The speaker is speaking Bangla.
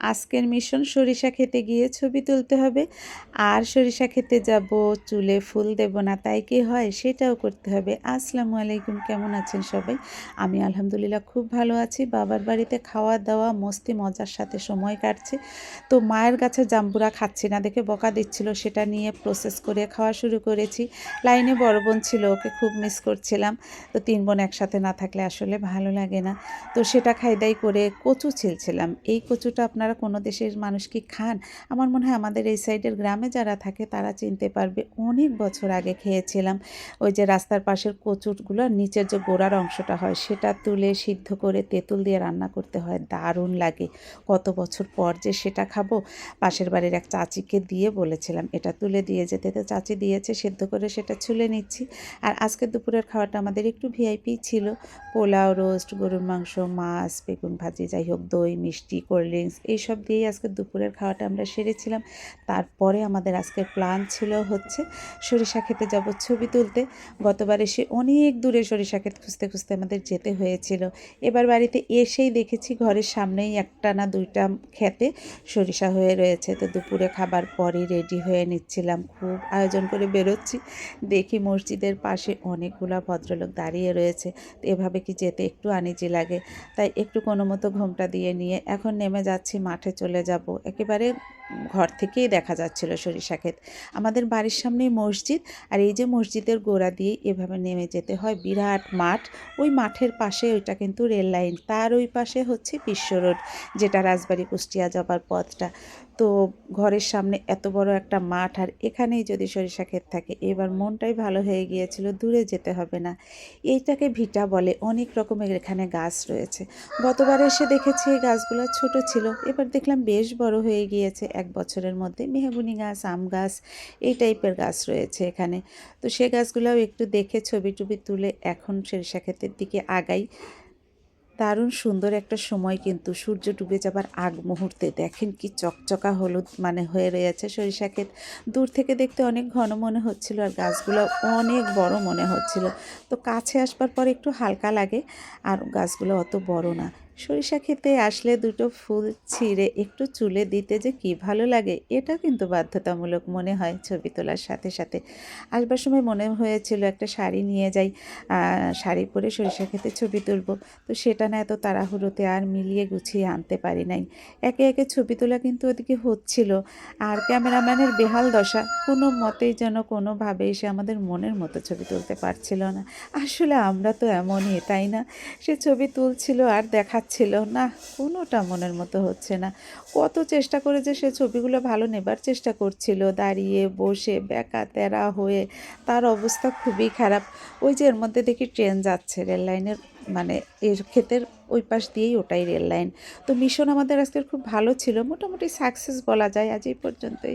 আজকের মিশন সরিষা খেতে গিয়ে ছবি তুলতে হবে। আর সরিষা খেতে যাব, চুলে ফুল দেব না, তাই কি হয় সেটাও করতে হবে। আসসালামু আলাইকুম, কেমন আছেন সবাই? আমি আলহামদুলিল্লাহ খুব ভালো আছি। বাবার বাড়িতে খাওয়া দাওয়া, মস্তি, মজার সাথে সময় কাটছে। তো মায়ের কাছে জাম্বুরা খাচ্ছি না, দেখে বকা দিচ্ছিল। সেটা নিয়ে প্রসেস করে খাওয়া শুরু করেছি। লাইনে বড় বোন ছিল, ওকে খুব মিস করছিলাম। তো তিন বোন একসাথে না থাকলে আসলে ভালো লাগে না। তো সেটা খাইদাই করে কচু ছিলছিলাম। এই কচুটা আপনারা কোনো দেশের মানুষ কি খান। আমার মনে হয় আমাদের এই সাইডের গ্রামে যারা থাকে, তারা চিনতে পারবে, অনেক বছর আগে খেয়েছিলাম ওই যে রাস্তার পাশের কচুরগুলো, নিচের যে গোড়ার অংশটা হয়, সেটা তুলে সিদ্ধ করে তেঁতুল দিয়ে রান্না করতে হয়। দারুণ লাগে। কত বছর পর যে সেটা খাব, পাশের বাড়ির এক চাচিকে দিয়ে বলেছিলাম, এটা তুলে দিয়ে যেতে। তো চাচি দিয়েছে, সেদ্ধ করে সেটা ছুলে নিচ্ছি। আর আজকে দুপুরের খাওয়াটা আমাদের একটু ভিআইপি ছিল। পোলাও, রোস্ট, গরুর মাংস, মাছ, বেগুন ভাজি, যাই হোক, দই, মিষ্টি, কোল্ড ড্রিঙ্কস এইসব দিয়েই আজকে দুপুরের খাওয়াটা আমরা সেরেছিলাম। তারপরে আমাদের আজকের প্ল্যান ছিল হচ্ছে সরিষা খেতে যাব ছবি তুলতে। গতবার এসে অনেক দূরে সরিষা ক্ষেত খুঁজতে খুঁজতে আমাদের যেতে হয়েছিল। এবার বাড়িতে এসেই দেখেছি ঘরের সামনেই একটা না দুইটা খেতে সরিষা হয়ে রয়েছে। তো দুপুরে খাবার পরই রেডি হয়ে নিচ্ছিলাম। খুব আয়োজন করে বেরোচ্ছি। দেখি মসজিদের পাশে অনেকগুলা ভদ্রলোক দাঁড়িয়ে রয়েছে। তো এভাবে কি যেতে একটু আনিজি লাগে। তাই একটু কোনো মতো ঘোমটা দিয়ে নিয়ে এখন নেমে যাচ্ছি মাঠে চলে যাব। একেবারে ঘর থেকেই দেখা যাচ্ছিল সরিষা ক্ষেত। আমাদের বাড়ির সামনেই মসজিদ আর এই যে মসজিদের গোড়া দিয়ে এভাবে নেমে যেতে হয় বিরাট মাঠ। ওই মাঠের পাশে ওইটা কিন্তু রেল লাইন। তার ওই পাশে হচ্ছে বিশ্ব রোড, যেটা রাজবাড়ি কুষ্টিয়া যাবার পথটা। তো ঘরের সামনে এত বড় একটা মাঠ আর এখানেই যদি সরিষা ক্ষেত থাকে, এবার মনটাই ভালো হয়ে গিয়েছিল, দূরে যেতে হবে না। এইটাকে ভিটা বলে অনেক রকমের এখানে গাছ রয়েছে। গতবার এসে দেখেছি এই গাছগুলো ছোট ছিল, এবার দেখলাম বেশ বড় হয়ে গিয়েছে। এক বছরের মধ্যে মেহগুনি গাছ, আম গাছ, এই টাইপের গাছ রয়েছে এখানে। তো সে গাছগুলোও একটু দেখে ছবি টবি তুলে এখন সরিষা ক্ষেতের দিকে আগাই। দারুণ সুন্দর একটা সময় কিন্তু সূর্য ডুবে যাবার আগ মুহূর্তে। দেখেন কি চকচকা হলুদ মানে হয়ে রয়েছে সরিষা ক্ষেত। দূর থেকে দেখতে অনেক ঘন মনে হচ্ছিল আর গাছগুলো অনেক বড় মনে হচ্ছিল। তো কাছে আসবার পর একটু হালকা লাগে আর গাছগুলো অত বড় না। সরিষা খেতে আসলে দুটো ফুল ছিঁড়ে একটু চুলে দিতে যে কি ভালো লাগে এটা কিন্তু বাধ্যতামূলক মনে হয় ছবি তোলার সাথে সাথে। আসবার সময় মনে হয়েছিল একটা শাড়ি নিয়ে যাই শাড়ি পরে সরিষা খেতে ছবি তুলবো। তো সেটা না এত তাড়াহুড়োতে আর মিলিয়ে গুছিয়ে আনতে পারি নাই। একে একে ছবি তোলা কিন্তু ওদিকে হচ্ছিল। আর ক্যামেরাম্যানের বেহাল দশা, কোনো মতেই যেন কোনোভাবে এসে আমাদের মনের মতো ছবি তুলতে পারছিল না। আসলে আমরা তো এমনই, তাই না? সে ছবি তুলছিল আর দেখাচ্ছিল ছিল না, কোনোটা মনের মতো হচ্ছে না। কত চেষ্টা করে যে সে ছবিগুলো ভালো নেবার চেষ্টা করছিল, দাঁড়িয়ে বসে বেকা তেরা হয়ে, তার অবস্থা খুবই খারাপ। ওই যে এর মধ্যে দেখি ট্রেন যাচ্ছে রেল লাইনের মানে এর ক্ষেতের ওই পাশ দিয়েই ওটাই রেল লাইন। তো মিশন আমাদের আজকের খুব ভালো ছিল, মোটামুটি সাকসেস বলা যায় আজ এই পর্যন্তই।